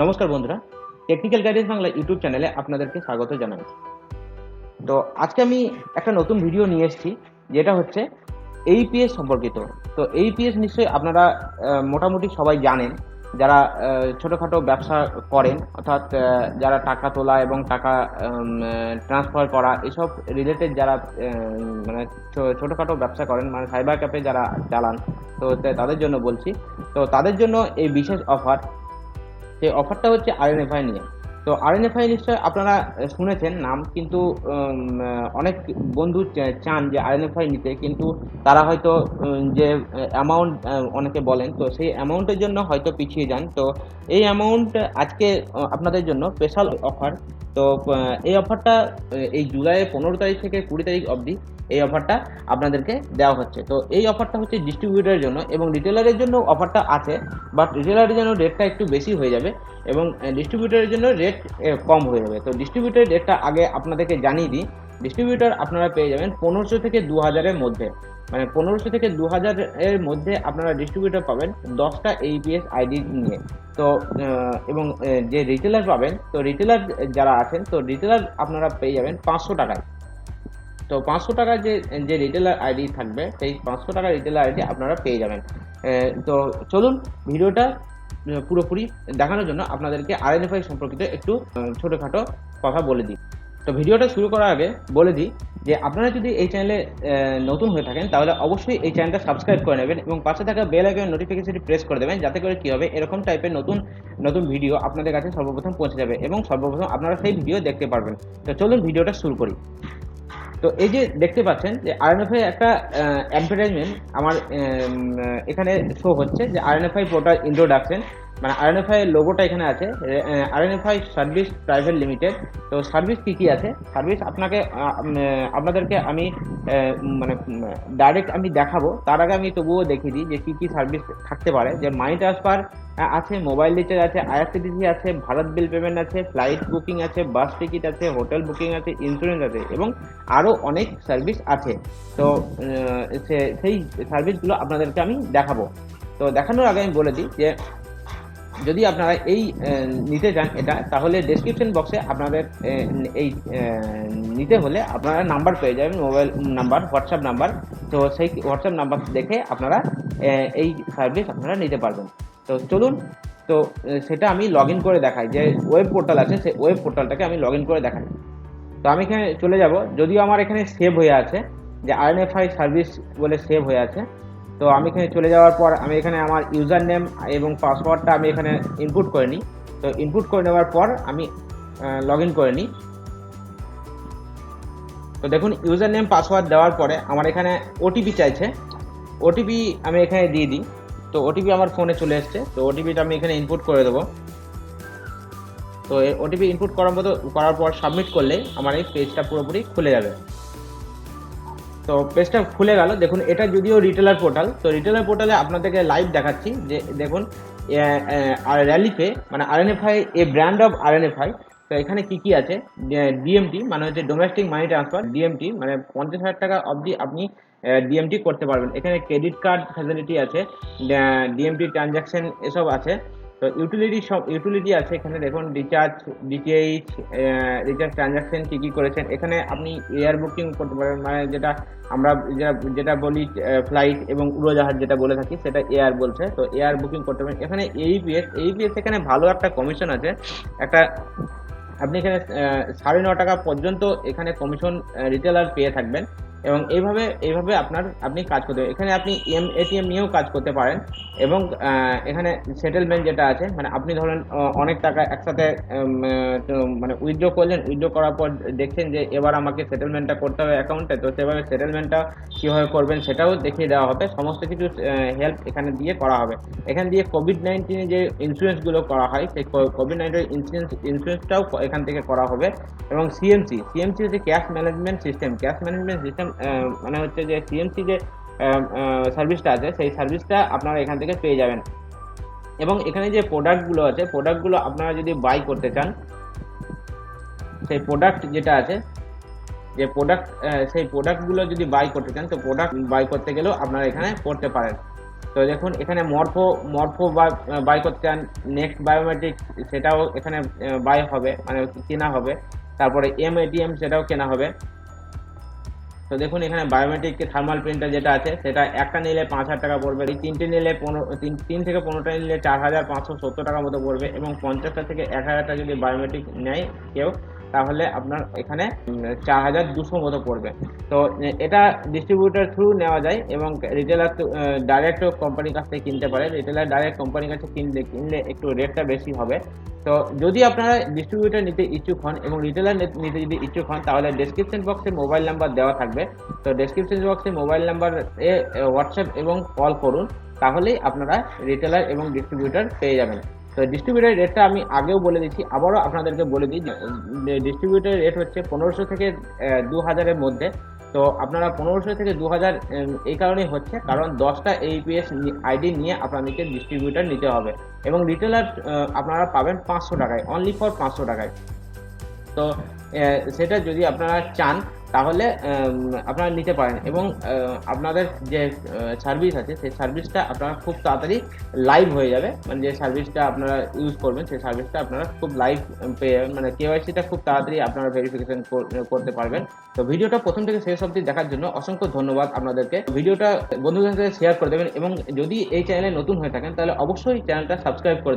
নমস্কার বন্ধুরা technical guidance Bangla YouTube চ্যানেলে আপনাদেরকে স্বাগত জানাই তো আজকে আমি একটা নতুন ভিডিও নিয়ে এসেছি, যেটা হচ্ছে এইপিএস সম্পর্কিত। তো এইপিএস নিশ্চয়ই আপনারা মোটামুটি সবাই জানেন, যারা ছোটোখাটো ব্যবসা করেন, অর্থাৎ যারা টাকা তোলা এবং টাকা ট্রান্সফার করা, এসব রিলেটেড যারা মানে ছোটোখাটো ব্যবসা করেন মানে সাইবার ক্যাফে যারা চালান, তো তাদের জন্য বলছি। তো তাদের জন্য এই বিশেষ অফার সেই অফারটা হচ্ছে আরএনএফআই নিয়ে তো আর এন আরএনএফআই নিশ্চয় আপনারা শুনেছেন নাম, কিন্তু অনেক বন্ধু চান যে আরএনএফআই নিতে, কিন্তু তারা হয়তো যে অ্যামাউন্ট অনেকে বলেন, তো সেই অ্যামাউন্টের জন্য হয়তো পিছিয়ে যান। তো এই অ্যামাউন্ট আজকে আপনাদের জন্য স্পেশাল অফার তো এই অফারটা এই জুলাইয়ের পনেরো তারিখ থেকে কুড়ি তারিখ অবধি এই অফারটা আপনাদেরকে দেওয়া হচ্ছে। তো এই অফারটা হচ্ছে ডিস্ট্রিবিউটারের জন্য এবং রিটেলারের জন্য অফারটা আছে বাট রিটেলারের জন্য রেটটা একটু বেশি হয়ে যাবে এবং ডিস্ট্রিবিউটারের জন্য রেট কম হয়ে যাবে। তো ডিস্ট্রিবিউটারের রেটটা আগে আপনাদেরকে জানিয়ে দিই। ডিস্ট্রিবিউটার আপনারা পেয়ে যাবেন পনেরোশো থেকে দু হাজারের মধ্যে। মানে পনেরোশো থেকে দু হাজারের মধ্যে আপনারা ডিস্ট্রিবিউটার পাবেন দশটা এইপিএস আইডি নিয়ে। তো এবং যে রিটেলার পাবেন, তো রিটেলার যারা আছেন, তো রিটেলার আপনারা পেয়ে যাবেন পাঁচশো টাকায়। তো পাঁচশো টাকার যে যে রিটেলার আইডি থাকবে, সেই পাঁচশো টাকা রিটেলার আইডি আপনারা পেয়ে যাবেন। তো চলুন ভিডিওটা পুরোপুরি দেখানোর জন্য আপনাদেরকে আরএনএফআই সম্পর্কিত একটু ছোটোখাটো কথা বলে দিই। তো ভিডিওটা শুরু করার আগে বলে দিই যে আপনারা যদি এই চ্যানেলে নতুন হয়ে থাকেন, তাহলে অবশ্যই এই চ্যানেলটা সাবস্ক্রাইব করে নেবেন এবং পাশে থাকা বেল আইকন নোটিফিকেশনটি প্রেস করে দেবেন, যাতে করে কী হবে, এরকম টাইপের নতুন নতুন ভিডিও আপনাদের কাছে সর্বপ্রথম পৌঁছে যাবে এবং সর্বপ্রথম আপনারা সেই ভিডিও দেখতে পারবেন। তো চলুন ভিডিওটা শুরু করি। তো এই যে দেখতে পাচ্ছেন যে আরএনএফআই একটা অ্যাডভার্টাইজমেন্ট আমার এখানে শো হচ্ছে যে আরএনএফআই পোর্টাল ইন্ট্রোডাকশন মানে আরএনএফআই লোগোটা এখানে আছে। আরএনএফআই সার্ভিস প্রাইভেট লিমিটেড তো সার্ভিস কী কী আছে? সার্ভিস আপনাকে আপনাদেরকে আমি মানে ডাইরেক্ট আমি দেখাবো। তার আগে আমি তবুও দেখিয়ে দিই যে কী কী সার্ভিস থাকতে পারে। যে মানি ট্রান্সফার আছে মোবাইল রিচার্জ আছে আইআরসিটিসি আছে ভারত বিল পেমেন্ট আছে ফ্লাইট বুকিং আছে বাস টিকিট আছে হোটেল বুকিং আছে ইন্স্যুরেন্স আছে, এবং আরও অনেক সার্ভিস আছে। তো সেই সার্ভিসগুলো আপনাদেরকে আমি দেখাবো। তো দেখানোর আগে আমি বলে দিই যে যদি আপনারা এই নিতে চান এটা, তাহলে ডেসক্রিপশন বক্সে আপনাদের এই নিতে হলে আপনারা নাম্বার পেয়ে যাবেন মোবাইল নাম্বার হোয়াটসঅ্যাপ নাম্বার তো সেই হোয়াটসঅ্যাপ নাম্বার দেখে আপনারা এই সার্ভিস আপনারা নিতে পারবেন। তো চলুন, তো সেটা আমি লগ ইন করে দেখাই। যে ওয়েব পোর্টাল আছে সেই ওয়েব পোর্টালটাকে আমি লগ ইন করে দেখাই। তো আমি এখানে চলে যাব। যদিও আমার এখানে সেভ হয়ে আছে, যে আরএনএফআই সার্ভিস বলে সেভ হয়ে আছে তো আমি এখানে চলে যাওয়ার পর আমি এখানে আমার ইউজার নেম এবং পাসওয়ার্ডটা আমি এখানে ইনপুট করে নিই। তো ইনপুট করে নেওয়ার পর আমি লগ ইন করে নিই। তো দেখুন ইউজার নেম পাসওয়ার্ড দেওয়ার পরে আমার এখানে ওটিপি চাইছে। ওটিপি আমি এখানে দিয়ে দিই। তো ওটিপি আমার ফোনে চলে এসছে। তো ওটিপিটা আমি এখানে ইনপুট করে দেবো। তো ওটিপি ইনপুট করার মতো, করার পর সাবমিট করলেই আমার এই পেজটা পুরোপুরি খুলে যাবে। তো পেজটা খুলে গেল। দেখুন, এটা যদিও রিটেলার পোর্টাল তো রিটেলার পোর্টালে আপনাদেরকে লাইভ দেখাচ্ছি যে, দেখুন আর র্যালিফে মানে RNFI a brand of RNFI তো এখানে কি কি আছে? ডিএমটি মানে হচ্ছে ডোমেস্টিক মানি ট্রান্সফার ডিএমটি মানে পঞ্চাশ হাজার টাকা অবধি আপনি ডিএমটি করতে পারবেন। এখানে ক্রেডিট কার্ড ফ্যাসিলিটি আছে ডিএমটি ট্রানজ্যাকশন এসব আছে। তো ইউটিলিটি সব ইউটিলিটি আছে, এখানে দেখুন রিচার্জ ডিটিএইচ রিচার্জ ট্রানজ্যাকশন কী কী করেছেন। এখানে আপনি এয়ার বুকিং করতে পারেন মানে যেটা আমরা, যেটা যেটা বলি ফ্লাইট এবং উড়োজাহাজ যেটা বলে থাকি, সেটা এয়ার বলছে। তো এয়ার বুকিং করতে পারেন। এখানে এইপিএস এইপিএস এখানে ভালো একটা কমিশন আছে। একটা, আপনি এখানে সাড়ে ন টাকা পর্যন্ত এখানে কমিশন রিটেলার পেয়ে থাকবেন। এবং এইভাবে এইভাবে আপনার, আপনি কাজ করতে, এখানে আপনি এম, এটিএম নিয়েও কাজ করতে পারেন এবং এখানে সেটেলমেন্ট যেটা আছে মানে আপনি ধরেন অনেক টাকা একসাথে মানে উইথড্র করলেন উইথড্র করার পর দেখছেন যে এবার আমাকে সেটেলমেন্টটা করতে হবে অ্যাকাউন্টে তো সেভাবে সেটেলমেন্টটা কীভাবে করবেন সেটাও দেখিয়ে দেওয়া হবে, সমস্ত কিছু হেল্প এখানে দিয়ে করা হবে। এখান দিয়ে কোভিড নাইন্টিনে যে ইন্স্যুরেন্সগুলো করা হয়, সেই কোভিড নাইন্টিন ইন্স্যুরেন্স ইন্স্যুরেন্সটাও এখান থেকে করা হবে এবং সিএমসি সিএমসি হচ্ছে cash management system cash management system মানে হচ্ছে যে সিএমসি যে সার্ভিসটা আছে, সেই সার্ভিসটা আপনারা এখান থেকে পেয়ে যাবেন। এবং এখানে যে প্রোডাক্টগুলো আছে প্রোডাক্টগুলো আপনারা যদি বাই করতে চান, সেই প্রোডাক্ট যেটা আছে, যে প্রোডাক্ট সেই প্রোডাক্টগুলো যদি বাই করতে চান, তো প্রোডাক্ট বাই করতে গেলেও আপনারা এখানে করতে পারেন। তো দেখুন, এখানে মরফো মরফো বাই করতে চান নেক্সট বায়োমেট্রিক সেটাও এখানে বাই হবে মানে কেনা হবে। তারপরে এম এটিএম সেটাও কেনা হবে। তো দেখুন, এখানে বায়োমেট্রিক থার্মাল প্রিন্টার যেটা আছে, সেটা একটা নিলে পাঁচ হাজার টাকা পড়বে, এই তিনটে নিলে পনেরো, তিন তিন থেকে পনেরোটা নিলে চার হাজার পাঁচশো সত্তর টাকার মতো পড়বে এবং পঞ্চাশটা থেকে এক হাজারটা যদি বায়োমেট্রিক নেয় কেউ তাহলে আপনার এখানে চার হাজার দুশো মতো পড়বে। তো এটা ডিস্ট্রিবিউটার থ্রু নেওয়া যায় এবং রিটেলার ডাইরেক্ট কোম্পানির কাছ থেকে কিনতে পারে। রিটেলার ডাইরেক্ট কোম্পানির কাছে কিনলে কিনলে একটু রেটটা বেশি হবে। তো, যদি আপনারা ডিস্ট্রিবিউটার নিতে ইচ্ছুক হন এবং রিটেলার নিতে যদি ইচ্ছুক হন, তাহলে ডেসক্রিপশন বক্সে মোবাইল নাম্বার দেওয়া থাকবে। তো ডেসক্রিপশন বক্সে মোবাইল নাম্বার এ হোয়াটসঅ্যাপ এবং কল করুন। তাহলেই আপনারা রিটেলার এবং ডিস্ট্রিবিউটার পেয়ে যাবেন। তো ডিস্ট্রিবিউটার রেটটা আমি আগেও বলে দিচ্ছি আবারও আপনাদেরকে বলে দিই ডিস্ট্রিবিউটার রেট হচ্ছে পনেরোশো থেকে দু হাজারের মধ্যে। তো, আপনারা পনেরোশো থেকে দু হাজার এই কারণেই হচ্ছে, কারণ দশটা এইপিএস আইডি নিয়ে আপনাদেরকে ডিস্ট্রিবিউটার নিতে হবে। এবং রিটেলার আপনারা পাবেন পাঁচশো টাকায় অনলি ফর পাঁচশো টাকায়। তো সেটা যদি আপনারা চান তাহলে আপনারা নিতে পারেন। এবং আপনাদের যে সার্ভিস আছে, সেই সার্ভিসটা আপনারা খুব তাড়াতাড়ি লাইভ হয়ে যাবে। মানে যে সার্ভিসটা আপনারা ইউজ করবেন, সেই সার্ভিসটা আপনারা খুব লাইভ পেয়ে যাবেন। মানে কেওয়াইসিটা খুব তাড়াতাড়ি আপনারা ভেরিফিকেশন করতে পারবেন। তো ভিডিওটা প্রথম থেকে শেষ অবধি দেখার জন্য অসংখ্য ধন্যবাদ আপনাদেরকে। ভিডিওটা বন্ধুদের সাথে শেয়ার করে দেবেন এবং যদি এই চ্যানেলে নতুন হয়ে থাকেন, তাহলে অবশ্যই চ্যানেলটা সাবস্ক্রাইব করে